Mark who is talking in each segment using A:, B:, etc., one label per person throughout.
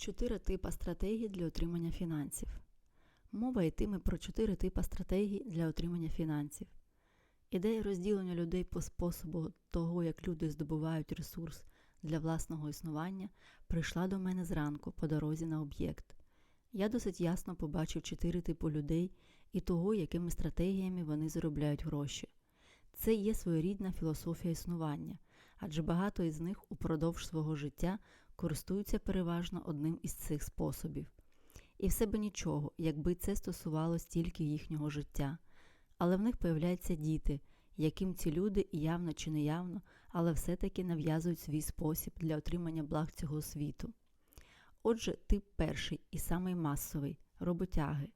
A: Чотири типи стратегій для отримання фінансів. Мова йтиме про чотири типи стратегій для отримання фінансів. Ідея розділення людей по способу того, як люди здобувають ресурс для власного існування, прийшла до мене зранку по дорозі на об'єкт. Я досить ясно побачив чотири типи людей і того, якими стратегіями вони заробляють гроші. Це є своєрідна філософія існування, адже багато із них упродовж свого життя користуються переважно одним із цих способів. І все би нічого, якби це стосувалось тільки їхнього життя. Але в них появляються діти, яким ці люди явно чи неявно, але все-таки нав'язують свій спосіб для отримання благ цього світу. Отже, тип перший і самий масовий роботяги.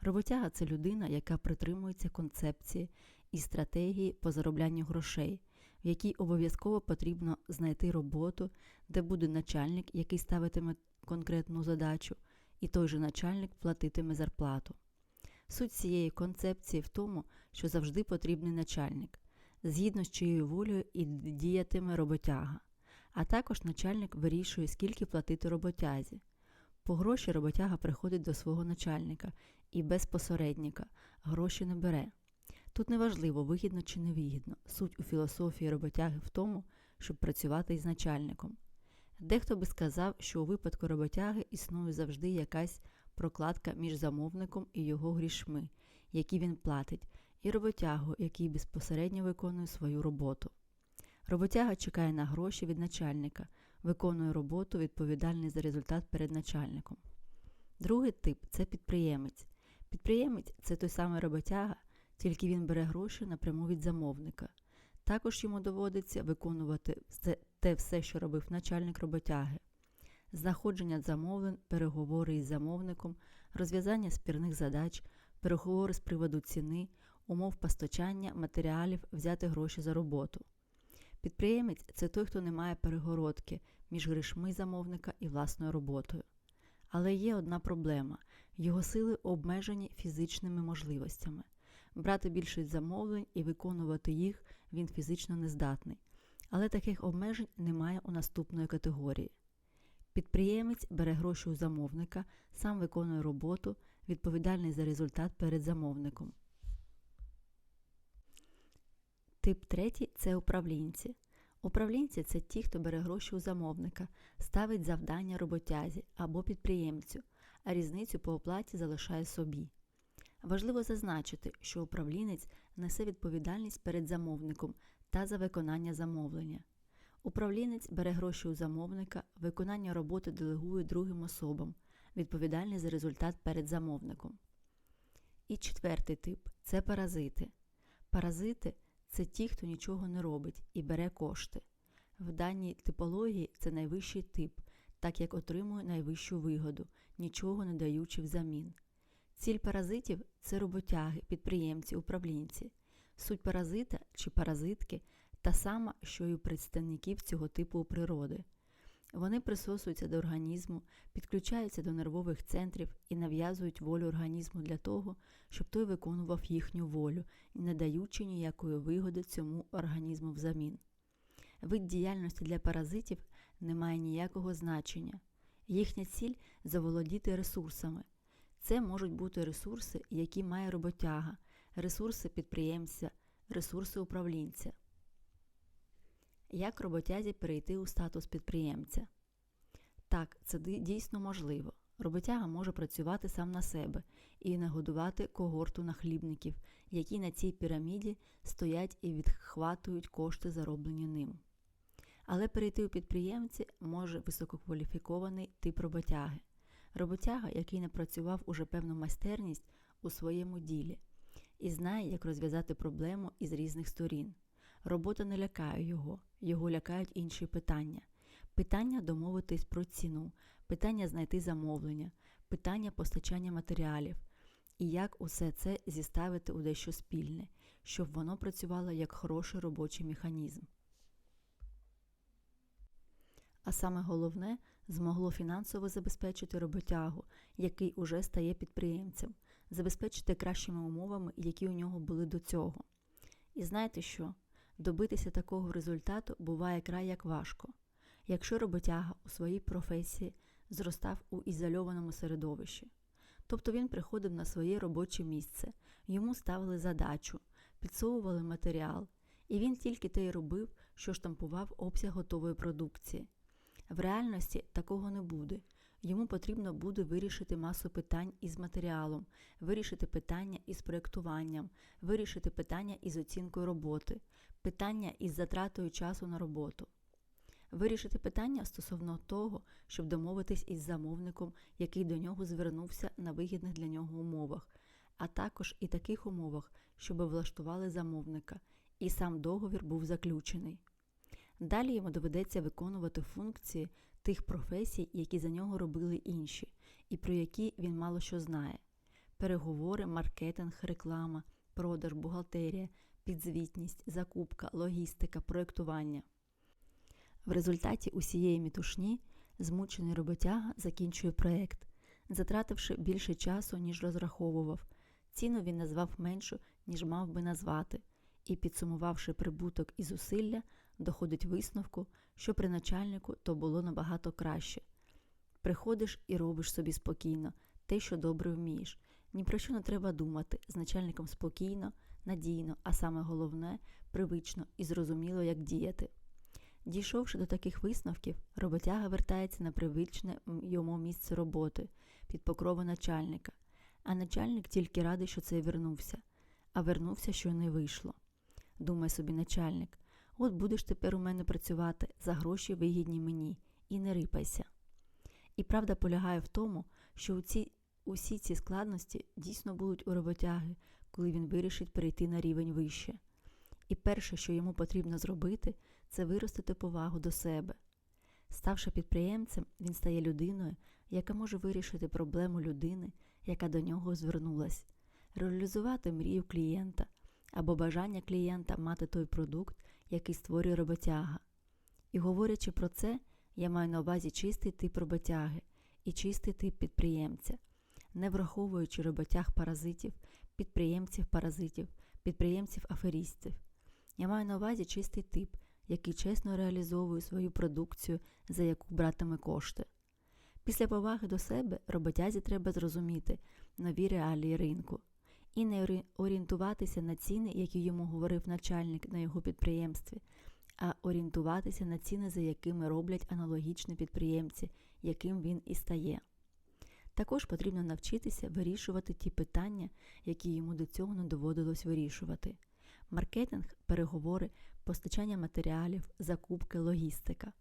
A: Роботяга це людина, яка притримується концепції і стратегії по зароблянню грошей, в якій обов'язково потрібно знайти роботу, де буде начальник, який ставитиме конкретну задачу, і той же начальник платитиме зарплату. Суть цієї концепції в тому, що завжди потрібний начальник, згідно з чиєю волею і діятиме роботяга, а також начальник вирішує, скільки платити роботязі. По гроші роботяга приходить до свого начальника і без посередника гроші не бере. Тут неважливо, вигідно чи невигідно. Суть у філософії роботяги в тому, щоб працювати із начальником. Дехто би сказав, що у випадку роботяги існує завжди якась прокладка між замовником і його грішми, які він платить, і роботягу, який безпосередньо виконує свою роботу. Роботяга чекає на гроші від начальника, виконує роботу, відповідальний за результат перед начальником. Другий тип це підприємець. Підприємець це той самий роботяга, тільки він бере гроші напряму від замовника. Також йому доводиться виконувати те все, що робив начальник роботяги. Знаходження замовлень, переговори із замовником, розв'язання спірних задач, переговори з приводу ціни, умов постачання, матеріалів, взяти гроші за роботу. Підприємець це той, хто не має перегородки між грішми замовника і власною роботою. Але є одна проблема його сили обмежені фізичними можливостями. Брати більшість замовлень і виконувати їх він фізично не здатний. Але таких обмежень немає у наступної категорії. Підприємець бере гроші у замовника, сам виконує роботу, відповідальний за результат перед замовником. Тип третій це управлінці. Управлінці це ті, хто бере гроші у замовника, ставить завдання роботязі або підприємцю, а різницю по оплаті залишає собі. Важливо зазначити, що управлінець несе відповідальність перед замовником та за виконання замовлення. Управлінець бере гроші у замовника, виконання роботи делегує другим особам, відповідальний за результат перед замовником. І четвертий тип це паразити. Паразити це ті, хто нічого не робить і бере кошти. В даній типології це найвищий тип, так як отримує найвищу вигоду, нічого не даючи взамін. Ціль паразитів це роботяги, підприємці, управлінці. Суть паразита чи паразитки та сама, що й у представників цього типу природи. Вони присосуються до організму, підключаються до нервових центрів і нав'язують волю організму для того, щоб той виконував їхню волю, не даючи ніякої вигоди цьому організму взамін. Вид діяльності для паразитів не має ніякого значення. Їхня ціль заволодіти ресурсами. Це можуть бути ресурси, які має роботяга, ресурси підприємця, ресурси управлінця. Як роботязі перейти у статус підприємця? Так, це дійсно можливо. Роботяга може працювати сам на себе і нагодувати когорту нахлібників, які на цій піраміді стоять і відхватують кошти, зароблені ним. Але перейти у підприємці може висококваліфікований тип роботяги. Роботяга, який напрацював уже певну майстерність у своєму ділі і знає, як розв'язати проблему із різних сторін. Робота не лякає його, його лякають інші питання. Питання домовитись про ціну, питання знайти замовлення, питання постачання матеріалів і як усе це зіставити у дещо спільне, щоб воно працювало як хороший робочий механізм. А саме головне змогло фінансово забезпечити роботягу, який уже стає підприємцем, забезпечити кращими умовами, які у нього були до цього. І знаєте що? Добитися такого результату буває край як важко. Якщо роботяга у своїй професії зростав у ізольованому середовищі. Тобто він приходив на своє робоче місце, йому ставили задачу, підсовували матеріал, і він тільки те й робив, що штампував обсяг готової продукції. В реальності такого не буде. Йому потрібно буде вирішити масу питань із матеріалом, вирішити питання із проєктуванням, вирішити питання із оцінкою роботи, питання із затратою часу на роботу. Вирішити питання стосовно того, щоб домовитись із замовником, який до нього звернувся на вигідних для нього умовах, а також і таких умовах, щоб влаштували замовника, і сам договір був заключений. Далі йому доведеться виконувати функції тих професій, які за нього робили інші, і про які він мало що знає: переговори, маркетинг, реклама, продаж, бухгалтерія, підзвітність, закупка, логістика, проєктування. В результаті усієї мітушні змучений роботяга закінчує проєкт, затративши більше часу, ніж розраховував. Ціну він назвав меншу, ніж мав би назвати, і, підсумувавши прибуток і зусилля, доходить висновку, що при начальнику то було набагато краще. Приходиш і робиш собі спокійно те, що добре вмієш. Ні про що не треба думати, з начальником спокійно, надійно, а саме головне привично і зрозуміло, як діяти. Дійшовши до таких висновків, роботяга вертається на привичне йому місце роботи під покрову начальника, а начальник тільки радий, що цей вернувся, а вернувся, що не вийшло. Думає собі начальник, от будеш тепер у мене працювати за гроші вигідні мені, і не рипайся. І правда полягає в тому, що ці, усі ці складності дійсно будуть у роботяги, коли він вирішить перейти на рівень вище. І перше, що йому потрібно зробити, це виростити повагу до себе. Ставши підприємцем, він стає людиною, яка може вирішити проблему людини, яка до нього звернулась, реалізувати мрію клієнта або бажання клієнта мати той продукт, який створює роботяга. І говорячи про це, я маю на увазі чистий тип роботяги і чистий тип підприємця, не враховуючи роботяг паразитів, підприємців-паразитів, підприємців-аферістів. Я маю на увазі чистий тип, який чесно реалізовує свою продукцію, за яку братиме кошти. Після поваги до себе роботязі треба зрозуміти нові реалії ринку і не орієнтуватися на ціни, які йому говорив начальник на його підприємстві, а орієнтуватися на ціни, за якими роблять аналогічні підприємці, яким він і стає. Також потрібно навчитися вирішувати ті питання, які йому до цього не доводилось вирішувати. Маркетинг, переговори, постачання матеріалів, закупки, логістика.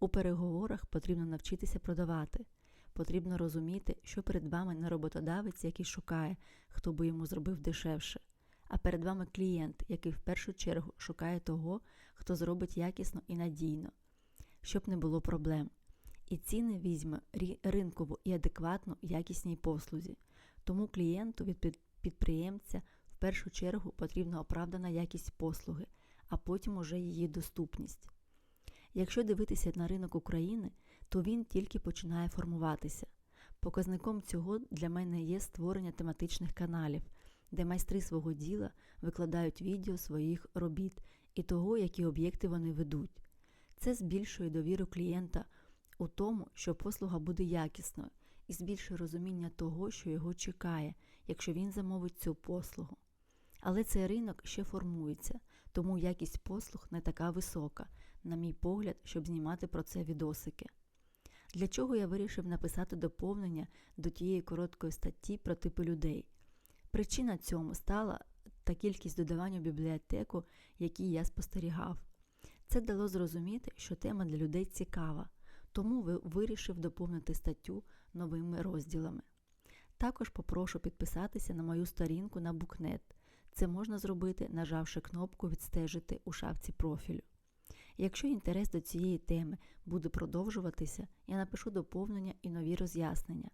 A: У переговорах потрібно навчитися продавати. Потрібно розуміти, що перед вами не роботодавець, який шукає, хто би йому зробив дешевше, а перед вами клієнт, який в першу чергу шукає того, хто зробить якісно і надійно, щоб не було проблем. І ціни візьме ринкову і адекватну якісній послузі. Тому клієнту від підприємця в першу чергу потрібна оправдана якість послуги, а потім уже її доступність. Якщо дивитися на ринок України, то він тільки починає формуватися. Показником цього для мене є створення тематичних каналів, де майстри свого діла викладають відео своїх робіт і того, які об'єкти вони ведуть. Це збільшує довіру клієнта у тому, що послуга буде якісною, і збільшує розуміння того, що його чекає, якщо він замовить цю послугу. Але цей ринок ще формується, тому якість послуг не така висока, на мій погляд, щоб знімати про це відосики. Для чого я вирішив написати доповнення до тієї короткої статті про типи людей? Причина цьому стала та кількість додавань у бібліотеку, які я спостерігав. Це дало зрозуміти, що тема для людей цікава, тому вирішив доповнити статтю новими розділами. Також попрошу підписатися на мою сторінку на Букнет. Це можна зробити, нажавши кнопку Відстежити у шапці профілю. Якщо інтерес до цієї теми буде продовжуватися, я напишу доповнення і нові роз'яснення.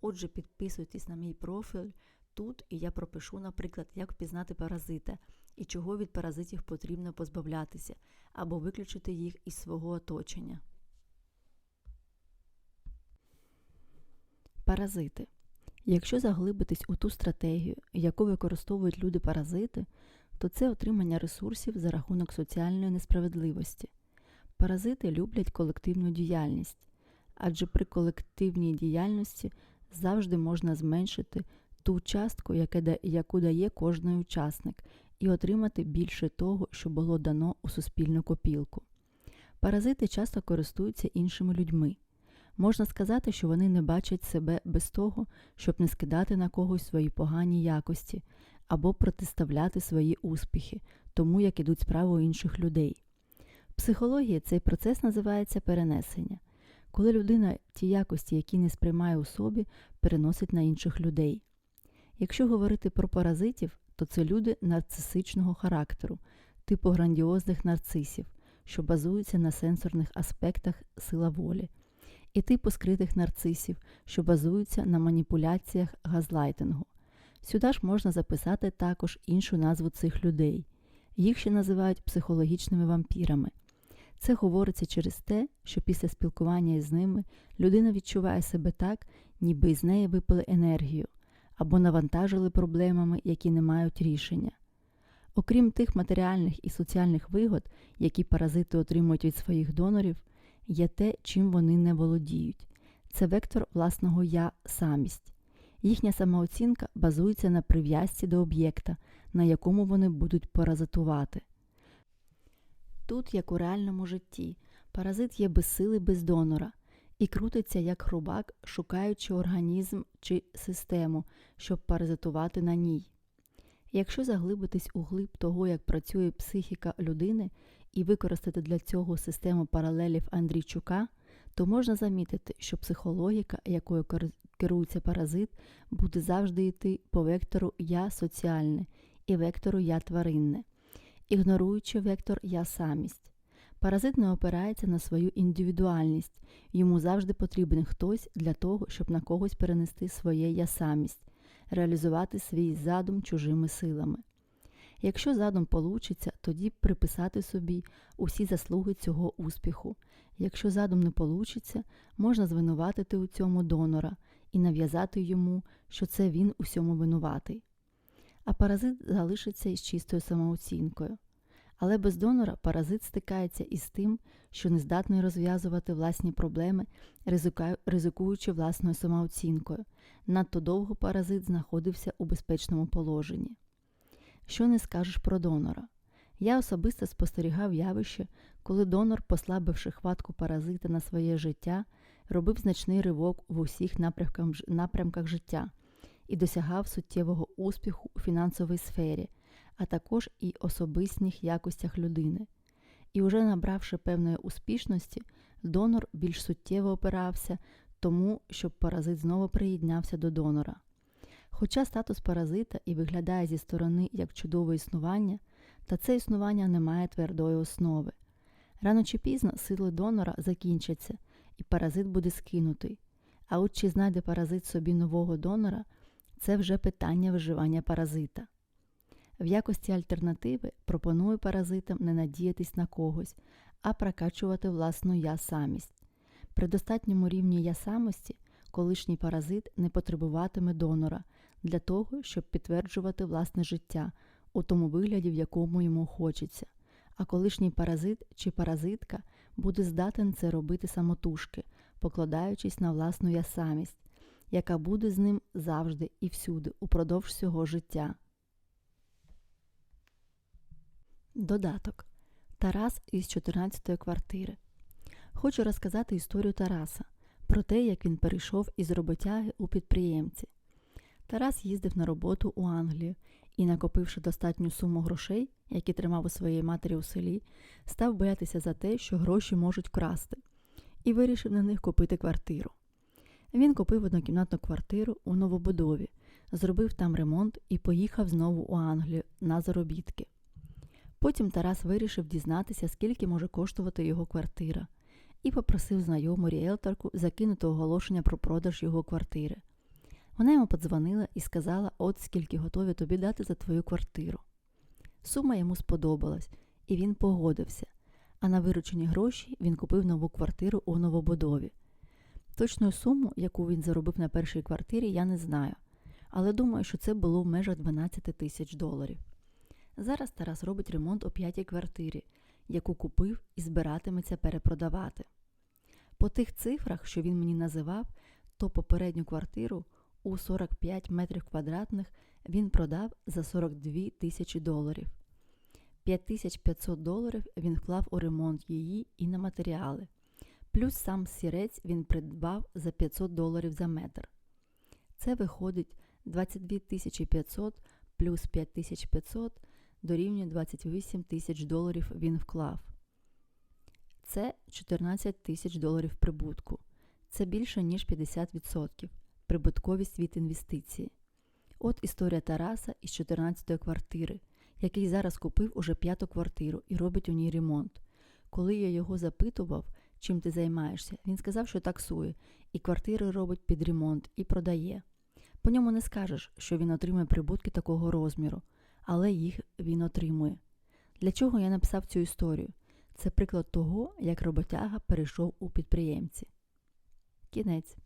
A: Отже, підписуйтесь на мій профіль тут, і я пропишу, наприклад, як впізнати паразита і чого від паразитів потрібно позбавлятися або виключити їх із свого оточення. Паразити. Якщо заглибитись у ту стратегію, яку використовують люди-паразити, то це отримання ресурсів за рахунок соціальної несправедливості. Паразити люблять колективну діяльність, адже при колективній діяльності завжди можна зменшити ту частку, яку дає кожний учасник, і отримати більше того, що було дано у суспільну копілку. Паразити часто користуються іншими людьми. Можна сказати, що вони не бачать себе без того, щоб не скидати на когось свої погані якості або протиставляти свої успіхи, тому як ідуть справи інших людей. В психології цей процес називається перенесення, коли людина ті якості, які не сприймає у собі, переносить на інших людей. Якщо говорити про паразитів, то це люди нарцисичного характеру, типу грандіозних нарцисів, що базуються на сенсорних аспектах сила волі, і типу скритих нарцисів, що базуються на маніпуляціях газлайтингу. Сюди ж можна записати також іншу назву цих людей. Їх ще називають психологічними вампірами. Це говориться через те, що після спілкування із ними людина відчуває себе так, ніби із неї випили енергію або навантажили проблемами, які не мають рішення. Окрім тих матеріальних і соціальних вигод, які паразити отримують від своїх донорів, є те, чим вони не володіють. Це вектор власного я самість. Їхня самооцінка базується на прив'язці до об'єкта, на якому вони будуть паразитувати. Тут, як у реальному житті, паразит є без сили без донора і крутиться як хрубак, шукаючи організм чи систему, щоб паразитувати на ній. Якщо заглибитись у глиб того, як працює психіка людини, і використати для цього систему паралелів Андрійчука, то можна замітити, що психологіка, якою керується паразит, буде завжди йти по вектору я соціальне і вектору я тваринне, ігноруючи вектор я самість. Паразит не опирається на свою індивідуальність, йому завжди потрібен хтось для того, щоб на когось перенести своє я самість, реалізувати свій задум чужими силами. Якщо задум получиться, тоді приписати собі усі заслуги цього успіху. Якщо задум не получиться, можна звинуватити у цьому донора і нав'язати йому, що це він усьому винуватий. А паразит залишиться із чистою самооцінкою. Але без донора паразит стикається із тим, що не здатний розв'язувати власні проблеми, ризикуючи власною самооцінкою. Надто довго паразит знаходився у безпечному положенні. Що не скажеш про донора? Я особисто спостерігав явище, коли донор, послабивши хватку паразита на своє життя, робив значний ривок в усіх напрямках, життя і досягав суттєвого успіху у фінансовій сфері, а також і особистих якостях людини. І уже набравши певної успішності, донор більш суттєво опирався тому, щоб паразит знову приєднався до донора. Хоча статус паразита і виглядає зі сторони як чудове існування, та це існування не має твердої основи. Рано чи пізно сили донора закінчаться, і паразит буде скинутий. А от чи знайде паразит собі нового донора, це вже питання виживання паразита. В якості альтернативи пропоную паразитам не надіятись на когось, а прокачувати власну я самість. При достатньому рівні я самості колишній паразит не потребуватиме донора для того, щоб підтверджувати власне життя у тому вигляді, в якому йому хочеться. А колишній паразит чи паразитка буде здатен це робити самотужки, покладаючись на власну ясамість, яка буде з ним завжди і всюди, упродовж всього життя. Додаток. Тарас із 14-ї квартири. Хочу розказати історію Тараса про те, як він перейшов із роботяги у підприємці. Тарас їздив на роботу у Англію і, накопивши достатню суму грошей, які тримав у своїй матері у селі, став боятися за те, що гроші можуть красти, і вирішив на них купити квартиру. Він купив однокімнатну квартиру у новобудові, зробив там ремонт і поїхав знову у Англію на заробітки. Потім Тарас вирішив дізнатися, скільки може коштувати його квартира, і попросив знайому ріелторку закинути оголошення про продаж його квартири. Вона йому подзвонила і сказала, от скільки готові тобі дати за твою квартиру. Сума йому сподобалась, і він погодився, а на виручені гроші він купив нову квартиру у новобудові. Точну суму, яку він заробив на першій квартирі, я не знаю, але думаю, що це було в межах 12 тисяч доларів. Зараз Тарас робить ремонт у п'ятій квартирі, яку купив і збиратиметься перепродавати. По тих цифрах, що він мені називав, то попередню квартиру у 45 метрів квадратних він продав за 42 тисячі доларів. 5500 доларів він вклав у ремонт її і на матеріали. Плюс сам сірець він придбав за 500 доларів за метр. Це виходить 22 500 плюс 5500 дорівнює 28 тисяч доларів він вклав. Це 14 тисяч доларів прибутку. Це більше, ніж 50% прибутковість від інвестиції. От історія Тараса із 14-ї квартири, який зараз купив уже п'яту квартиру і робить у ній ремонт. Коли я його запитував, чим ти займаєшся, він сказав, що таксує, і квартири робить під ремонт і продає. По ньому не скажеш, що він отримує прибутки такого розміру, але їх він отримує. Для чого я написав цю історію? Це приклад того, як роботяга перейшов у підприємці. Кінець.